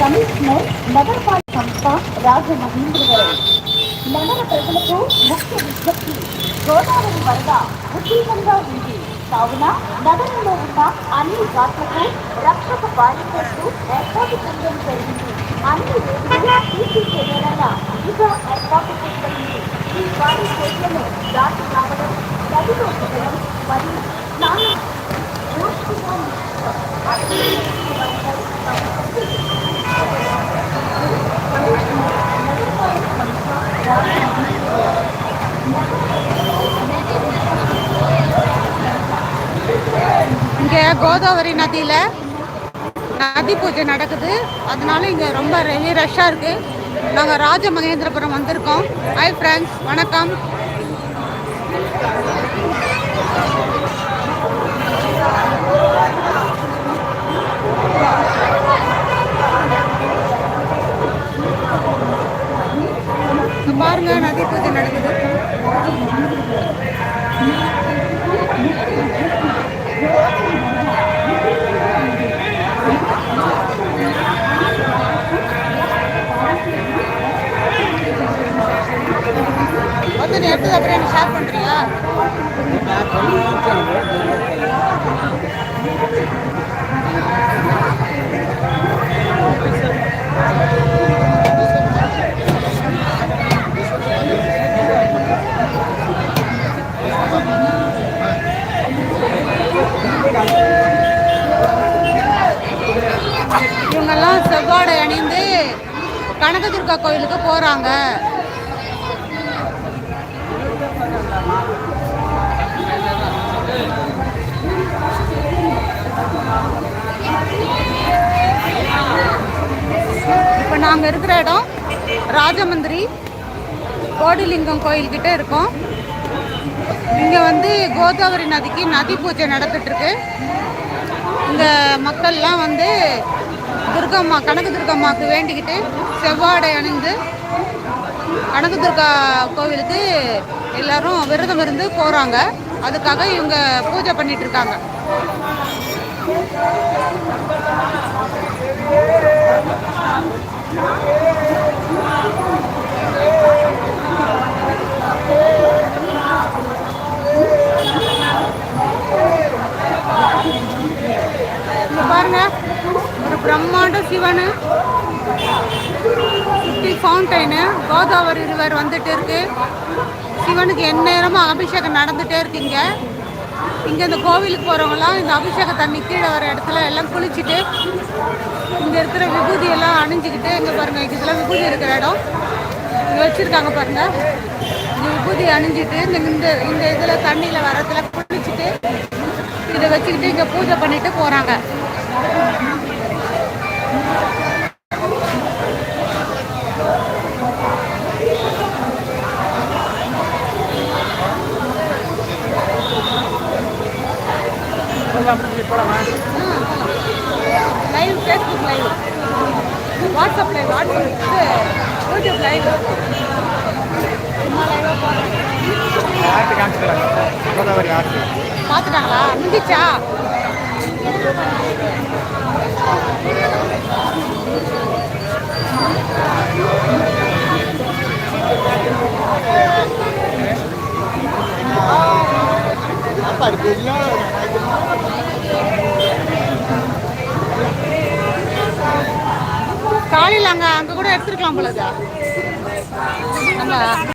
Commissioner నగరపాలక సంస్థ రాజమహేంద్ర గారు నగర ప్రజలకు ముఖ్య విజ్ఞప్తి గోదావరి వరద ఉధృతంగా ఉంది కావున నగరంలో ఉన్న అన్ని ఘాట్లకు రక్షక బాధ్యతలు ఏర్పాటు చేయడం జరిగింది అన్ని రోడ్లు తీసి చేయాలన్న ఇక ఏర్పాటు చేయబడింది ఈ వారి చర్యలు దాటి రావడం నదిలో இங்கே கோதாவரி நதியில் நதி பூஜை நடக்குது. அதனால இங்கே ரொம்ப ரெலி ரஷ்ஷாக இருக்குது நாங்கள் ராஜமகேந்திரபுரம் வந்திருக்கோம். ஹாய் ஃப்ரெண்ட்ஸ் வணக்கம். நதி நடக்குது வந்து நீ எடுத்தது அப்புறம் ஷேர் பண்ணுறியா இவங்கெல்லாம் செவ்வாடை அணிந்து கனக துர்கா கோயிலுக்கு போகிறாங்க இப்போ நாங்கள் இருக்கிற இடம் ராஜமந்திரி கோடிலிங்கம் கோயில்கிட்ட இருக்கோம். இங்கே வந்து கோதாவரி நதிக்கு நதி பூஜை நடந்துட்டுருக்கு இங்கே மக்கள்லாம் வந்து துர்கம்மா கனக துர்கம்மாவுக்கு வேண்டிக்கிட்டு செவ்வாடை அணிந்து கனக துர்கா கோவிலுக்கு எல்லாரும் விரதம் இருந்து போகிறாங்க அதுக்காக இவங்க பூஜை பண்ணிட்டு இருக்காங்க Yeah. சிவனு சுற்றி ஃபவுண்டைனு கோதாவரி ரிவர் வந்துட்டு இருக்கு. சிவனுக்கு எந்நேரமும் அபிஷேகம் நடந்துகிட்டே இருக்குங்க இங்கே. இந்த கோவிலுக்கு போகிறவங்களாம் இந்த அபிஷேக தண்ணி கீழே வர இடத்துல எல்லாம் குளிச்சுட்டு இங்கே இருக்கிற விபூதி எல்லாம் இங்கே பாருங்கள் இதெல்லாம் விபூதி இருக்கிற இடம். இங்கே வச்சுருக்காங்க பாருங்கள் இந்த விபூதி அணிஞ்சிட்டு இந்த இந்த இந்த இதில் தண்ணியில் வரத்துல குளிச்சுட்டு இதை வச்சுக்கிட்டு இங்கே பூஜை பண்ணிட்டு போகிறாங்க live Facebook live WhatsApp live WhatsApp YouTube live சும்மா லைவாக போகிறேன் ஆர்ட் காமிச்சிடலாம் பார்த்துட்டாங்களா முடிச்சா காலையில் அங்கே அங்கே கூட எடுத்துருக்கலாம் போலதா நம்ம